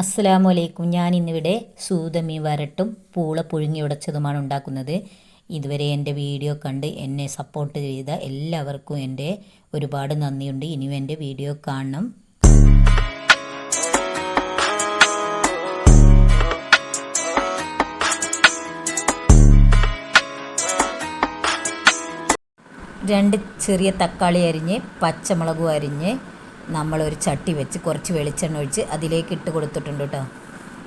അസ്സലാമു അലൈക്കും ഞാൻ ഇന്നിവിടെ സൂതമീൻ വരട്ടും പൂള പുഴുങ്ങി ഉടച്ചതുമാണ് ഉണ്ടാക്കുന്നത്. ഇതുവരെ എന്റെ വീഡിയോ കണ്ട് എന്നെ സപ്പോർട്ട് ചെയ്ത എല്ലാവർക്കും എന്റെ ഒരുപാട് നന്ദിയുണ്ട്. ഇനിയും എന്റെ വീഡിയോ കാണണം. രണ്ട് ചെറിയ തക്കാളി അരിഞ്ഞ് പച്ചമുളകും അരിഞ്ഞ് നമ്മളൊരു ചട്ടി വെച്ച് കുറച്ച് വെളിച്ചെണ്ണ ഒഴിച്ച് അതിലേക്ക് ഇട്ട് കൊടുത്തിട്ടുണ്ട് കേട്ടോ.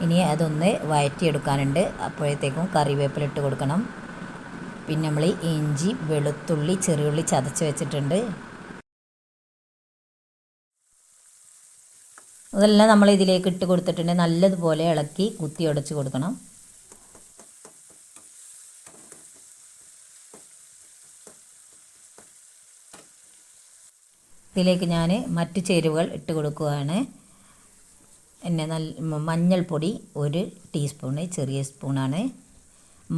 ഇനി അതൊന്ന് വഴറ്റിയെടുക്കാനുണ്ട് അപ്പോഴത്തേക്കും കറിവേപ്പില ഇട്ട് കൊടുക്കണം. പിന്നെ നമ്മൾ ഇഞ്ചി വെളുത്തുള്ളി ചെറിയുള്ളി ചതച്ച് വെച്ചിട്ടുണ്ട്. അതെല്ലാം നമ്മൾ ഇതിലേക്ക് ഇട്ട് കൊടുത്തിട്ടുണ്ട്. നല്ലതുപോലെ ഇളക്കി കുത്തി ഉടച്ച് കൊടുക്കണം. ഇതിലേക്ക് ഞാൻ മറ്റ് ചേരുവകൾ ഇട്ട് കൊടുക്കുകയാണ് പിന്നെ നല്ല മഞ്ഞൾപ്പൊടി ഒരു ടീസ്പൂണ് ചെറിയ സ്പൂണാണ്.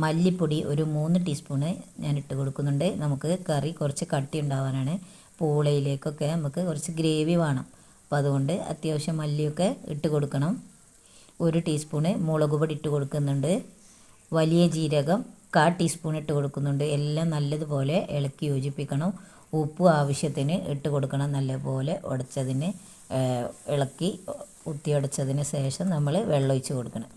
മല്ലിപ്പൊടി ഒരു മൂന്ന് ടീസ്പൂണ് ഞാൻ ഇട്ട് കൊടുക്കുന്നുണ്ട്. നമുക്ക് കറി കുറച്ച് കട്ടി ഉണ്ടാവാനാണ് പൂളയിലേക്കൊക്കെ നമുക്ക് കുറച്ച് ഗ്രേവി വേണം. അപ്പോൾ അതുകൊണ്ട് അത്യാവശ്യം മല്ലിയൊക്കെ ഇട്ട് കൊടുക്കണം. ഒരു ടീസ്പൂണ് മുളക് പൊടി ഇട്ട് കൊടുക്കുന്നുണ്ട്. വലിയ ജീരകം കാ ടീസ്പൂൺ ഇട്ട് കൊടുക്കുന്നുണ്ട്. എല്ലാം നല്ലതുപോലെ ഇളക്കി യോജിപ്പിക്കണം. ഉപ്പ് ആവശ്യത്തിന് ഇട്ട് കൊടുക്കണം നല്ലപോലെ ഉടച്ചതിന് ഇളക്കി കുത്തി ഉടച്ചതിന് ശേഷം നമ്മൾ വെള്ളം ഒഴിച്ച് കൊടുക്കണം.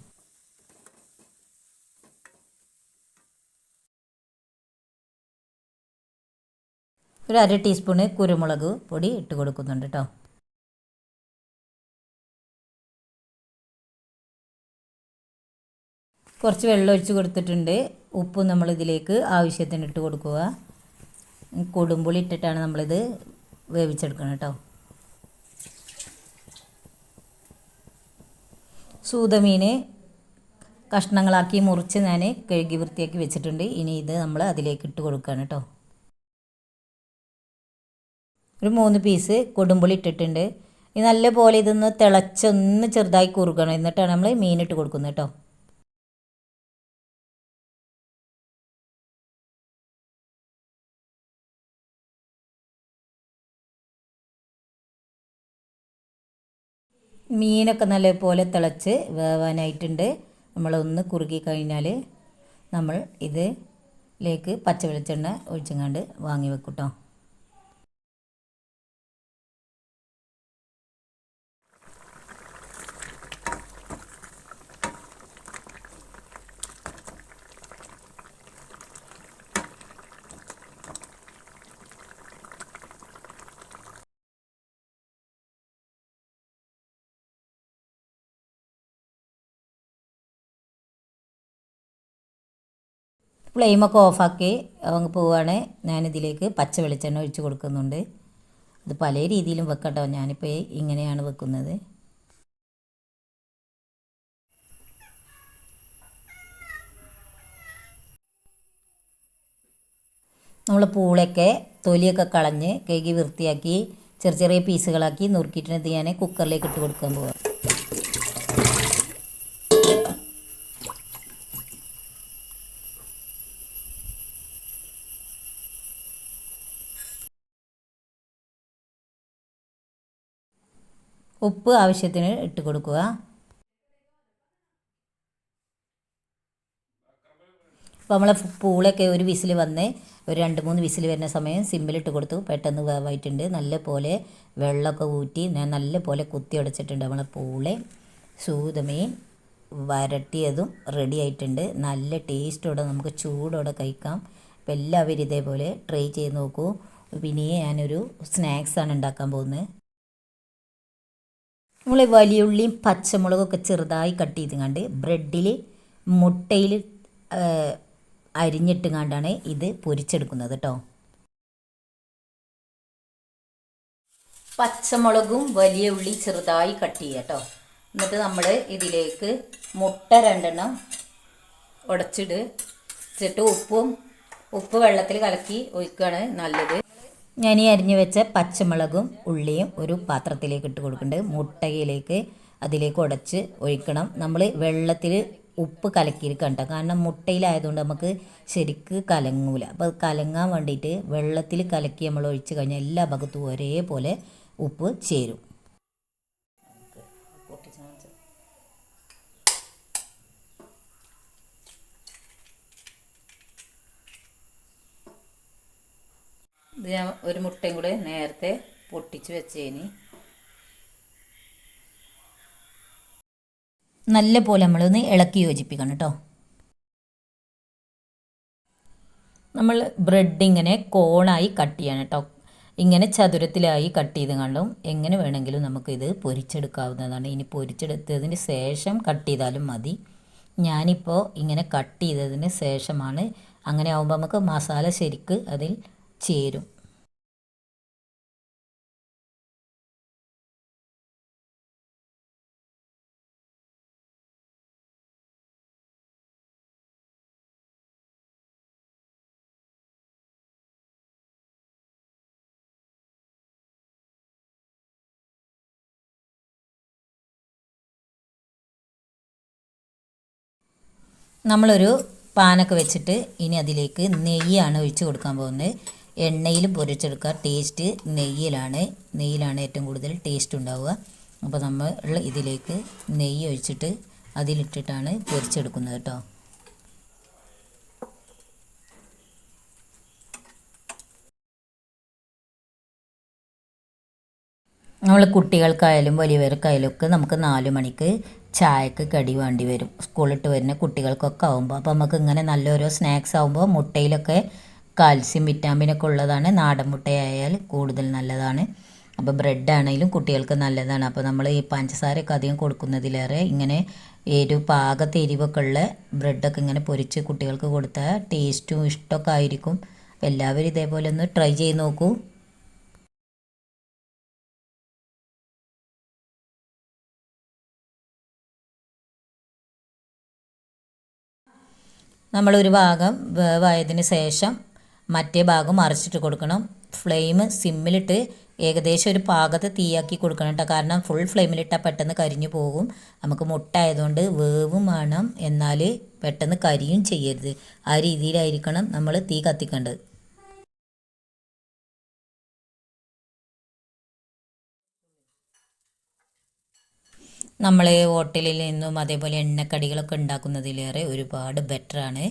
ഒരു അര ടീസ്പൂണ് കുരുമുളക് പൊടി ഇട്ട് കൊടുക്കുന്നുണ്ട് കേട്ടോ കുറച്ച് വെള്ളം ഒഴിച്ച് കൊടുത്തിട്ടുണ്ട്. ഉപ്പ് നമ്മൾ ഇതിലേക്ക് ആവശ്യത്തിന് ഇട്ട് കൊടുക്കുക. കൊടുമ്പുളി ഇട്ടിട്ടാണ് നമ്മളിത് വേവിച്ചെടുക്കണം കേട്ടോ. സൂതമീൻ കഷ്ണങ്ങളാക്കി മുറിച്ച് ഞാൻ കഴുകി വൃത്തിയാക്കി വെച്ചിട്ടുണ്ട്. ഇനി ഇത് നമ്മൾ അതിലേക്ക് ഇട്ട് കൊടുക്കുകയാണ് കേട്ടോ. ഒരു മൂന്ന് പീസ് കൊടുമ്പുളി ഇട്ടിട്ടുണ്ട്. ഇത് നല്ലപോലെ ഇതൊന്ന് തിളച്ചൊന്ന് ചെറുതായി കുറുകണം. എന്നിട്ടാണ് നമ്മൾ മീനിട്ട് കൊടുക്കുന്നത് കേട്ടോ. മീനൊക്കെ നല്ലപോലെ തിളച്ച് വേവാനായിട്ടുണ്ട്. നമ്മളൊന്ന് കുറുകി കഴിഞ്ഞാൽ നമ്മൾ ഇതിലേക്ക് പച്ച വെളിച്ചെണ്ണ ഒഴിച്ചങ്ങാണ്ട് വാങ്ങി വെക്കും ഫ്ലെയിമൊക്കെ ഓഫാക്കി അങ്ങ് പോവുകയാണ് ഞാനിതിലേക്ക് പച്ച വെളിച്ചെണ്ണ ഒഴിച്ച് കൊടുക്കുന്നുണ്ട്. അത് പല രീതിയിലും വെക്കട്ടോ. ഞാനിപ്പോൾ ഇങ്ങനെയാണ് വെക്കുന്നത്. നമ്മൾ പൂളൊക്കെ തൊലിയൊക്കെ കളഞ്ഞ് കഴുകി വൃത്തിയാക്കി ചെറിയ ചെറിയ പീസുകളാക്കി നുറുക്കിയിട്ടുണ്ട് ഞാൻ കുക്കറിലേക്ക് ഇട്ട് കൊടുക്കാൻ പോവാം. ഉപ്പ് ആവശ്യത്തിന് ഇട്ട് കൊടുക്കുക. അപ്പോൾ നമ്മളെ പൂളൊക്കെ ഒരു വിസിൽ വന്ന് ഒരു രണ്ട് മൂന്ന് വിസിൽ വരുന്ന സമയം സിമ്മിലിട്ട് കൊടുത്തു. പെട്ടെന്ന് വേവായിട്ടുണ്ട് നല്ല പോലെ വെള്ളമൊക്കെ ഊറ്റി ഞാൻ നല്ല പോലെ കുത്തി അടച്ചിട്ടുണ്ട് നമ്മളെ പൂളെ. സൂതമീൻ വരട്ടിയതും റെഡി ആയിട്ടുണ്ട്. നല്ല ടേസ്റ്റോടെ നമുക്ക് ചൂടോടെ കഴിക്കാം. അപ്പോൾ എല്ലാവരും ഇതേപോലെ ട്രൈ ചെയ്ത് നോക്കൂ. പിന്നെ ഞാനൊരു സ്നാക്സാണ് ഉണ്ടാക്കാൻ പോകുന്നത്. നമ്മൾ വലിയുള്ളിയും പച്ചമുളകൊക്കെ ചെറുതായി കട്ട് ചെയ്ത് കണ്ട് ബ്രെഡിൽ മുട്ടയിൽ അരിഞ്ഞിട്ട് കണ്ടാണ് ഇത് പൊരിച്ചെടുക്കുന്നത് കേട്ടോ പച്ചമുളകും വലിയ ഉള്ളി ചെറുതായി കട്ട് ചെയ്യുക കേട്ടോ എന്നിട്ട് നമ്മൾ ഇതിലേക്ക് മുട്ട രണ്ടെണ്ണം ഉടച്ചിട് എന്നിട്ട് ഉപ്പും ഉപ്പ് വെള്ളത്തിൽ കലക്കി ഒഴിക്കുകയാണ് നല്ലത്. ഞാൻ ഈ അരിഞ്ഞു വെച്ച പച്ചമുളകും ഉള്ളിയും ഒരു പാത്രത്തിലേക്ക് ഇട്ട് കൊടുക്കുന്നുണ്ട്. മുട്ടയിലേക്ക് അതിലേക്ക് ഉടച്ച് ഒഴിക്കണം. നമ്മൾ വെള്ളത്തിൽ ഉപ്പ് കലക്കിയിരിക്കണ്ട. കാരണം മുട്ടയിലായതുകൊണ്ട് നമുക്ക് ശരിക്ക് കലങ്ങൂല. അപ്പോൾ കലങ്ങാൻ വേണ്ടിയിട്ട് വെള്ളത്തിൽ കലക്കി നമ്മൾ ഒഴിച്ച് കഴിഞ്ഞാൽ എല്ലാ ഭാഗത്തും ഒരേപോലെ ഉപ്പ് ചേരും. ഇത് ഞാൻ ഒരു മുട്ടയും കൂടെ നേരത്തെ പൊട്ടിച്ച് വെച്ചേനി. നല്ല പോലെ നമ്മളൊന്ന് ഇളക്കി യോജിപ്പിക്കണം കേട്ടോ നമ്മൾ ബ്രെഡ് ഇങ്ങനെ കോണായി കട്ട് ചെയ്യണം കേട്ടോ ഇങ്ങനെ ചതുരത്തിലായി കട്ട് ചെയ്ത് കണ്ടും എങ്ങനെ വേണമെങ്കിലും നമുക്കിത് പൊരിച്ചെടുക്കാവുന്നതാണ്. ഇനി പൊരിച്ചെടുത്തതിന് ശേഷം കട്ട് ചെയ്താലും മതി. ഞാനിപ്പോൾ ഇങ്ങനെ കട്ട് ചെയ്തതിന് ശേഷമാണ് അങ്ങനെ ആകുമ്പോൾ നമുക്ക് മസാല ശരിക്ക് അതിൽ ചേരും. നമ്മളൊരു പാനൊക്കെ വെച്ചിട്ട് ഇനി അതിലേക്ക് നെയ്യാണ് ഒഴിച്ച് കൊടുക്കാൻ പോകുന്നത്. എണ്ണയിൽ പൊരിച്ചെടുക്കുക. ടേസ്റ്റ് നെയ്യിലാണ്. നെയ്യിലാണ് ഏറ്റവും കൂടുതൽ ടേസ്റ്റ് ഉണ്ടാവുക. അപ്പോൾ നമ്മൾ ഇതിലേക്ക് നെയ്യ് ഒഴിച്ചിട്ട് അതിലിട്ടിട്ടാണ് പൊരിച്ചെടുക്കുന്നത് കേട്ടോ. നമ്മൾ കുട്ടികൾക്കായാലും വലിയവർക്കായാലും ഒക്കെ നമുക്ക് നാല് മണിക്ക് ചായക്ക് കടി വേണ്ടി വരും. സ്കൂളിട്ട് വരുന്ന കുട്ടികൾക്കൊക്കെ ആകുമ്പോൾ അപ്പോൾ നമുക്ക് ഇങ്ങനെ നല്ലൊരു സ്നാക്സ് ആകുമ്പോൾ മുട്ടയിലൊക്കെ കാൽസ്യം വിറ്റാമിനൊക്കെ ഉള്ളതാണ്. നാടൻ മുട്ടയായാൽ കൂടുതൽ നല്ലതാണ്. അപ്പോൾ ബ്രെഡ് ആണെങ്കിലും കുട്ടികൾക്ക് നല്ലതാണ്. അപ്പോൾ നമ്മൾ ഈ പഞ്ചസാരയൊക്കെ അധികം കൊടുക്കുന്നതിലേറെ ഇങ്ങനെ എരിവ് പാകത്തെ എരിവൊക്കെ ഉള്ള ബ്രെഡൊക്കെ ഇങ്ങനെ പൊരിച്ച് കുട്ടികൾക്ക് കൊടുത്താൽ ടേസ്റ്റും ഇഷ്ടമൊക്കെ ആയിരിക്കും. എല്ലാവരും ഇതേപോലെ ഒന്ന് ട്രൈ ചെയ്ത് നോക്കൂ. നമ്മളൊരു ഭാഗം വേവായതിന് ശേഷം മറ്റേ ഭാഗം മറിച്ചിട്ട് കൊടുക്കണം. ഫ്ലെയിം സിമ്മിലിട്ട് ഏകദേശം ഒരു പാകത്തെ തീയാക്കി കൊടുക്കണം കേട്ടോ കാരണം ഫുൾ ഫ്ലെയിമിലിട്ടാൽ പെട്ടെന്ന് കരിഞ്ഞു പോകും. നമുക്ക് മുട്ട ആയതുകൊണ്ട് വേവും വേണം. എന്നാൽ പെട്ടെന്ന് കരിയും ചെയ്യരുത്. ആ രീതിയിലായിരിക്കണം നമ്മൾ തീ കത്തിക്കേണ്ടത്. നമ്മൾ ഹോട്ടലിൽ നിന്നും അതേപോലെ എണ്ണക്കടികളൊക്കെ ഉണ്ടാക്കുന്നതിലേറെ ഒരുപാട് ബെറ്ററാണ്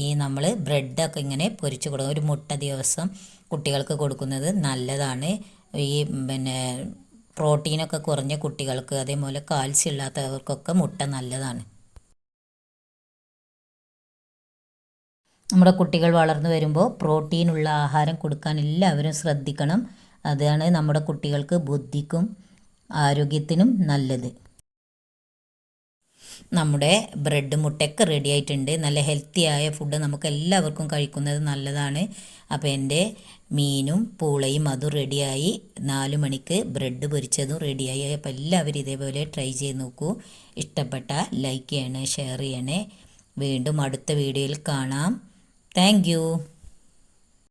ഈ നമ്മൾ ബ്രെഡൊക്കെ ഇങ്ങനെ പൊരിച്ച് കൊടുക്കുക ഒരു മുട്ട ദിവസം കുട്ടികൾക്ക് കൊടുക്കുന്നത് നല്ലതാണ്. ഈ പിന്നെ പ്രോട്ടീനൊക്കെ കുറഞ്ഞ കുട്ടികൾക്ക് അതേപോലെ കാൽസ്യം ഇല്ലാത്തവർക്കൊക്കെ മുട്ട നല്ലതാണ്. നമ്മുടെ കുട്ടികൾ വളർന്നു വരുമ്പോൾ പ്രോട്ടീനുള്ള ആഹാരം കൊടുക്കാൻ എല്ലാവരും ശ്രദ്ധിക്കണം. അതാണ് നമ്മുടെ കുട്ടികൾക്ക് ബുദ്ധിക്കും ആരോഗ്യത്തിനും നല്ലത്. നമ്മുടെ ബ്രെഡ് മുട്ടയൊക്കെ റെഡി ആയിട്ടുണ്ട്. നല്ല ആയ ഫുഡ് നമുക്ക് എല്ലാവർക്കും കഴിക്കുന്നത് നല്ലതാണ്. അപ്പോൾ എന്റെ മീനും പൂളയും അതും റെഡിയായി നാല് മണിക്ക് ബ്രെഡ് പൊരിച്ചതും റെഡിയായി അപ്പോൾ എല്ലാവരും ഇതേപോലെ ട്രൈ ചെയ്ത് നോക്കൂ. ഇഷ്ടപ്പെട്ട ലൈക്ക് ചെയ്യണേ ഷെയർ ചെയ്യണേ. വീണ്ടും അടുത്ത വീഡിയോയിൽ കാണാം. താങ്ക്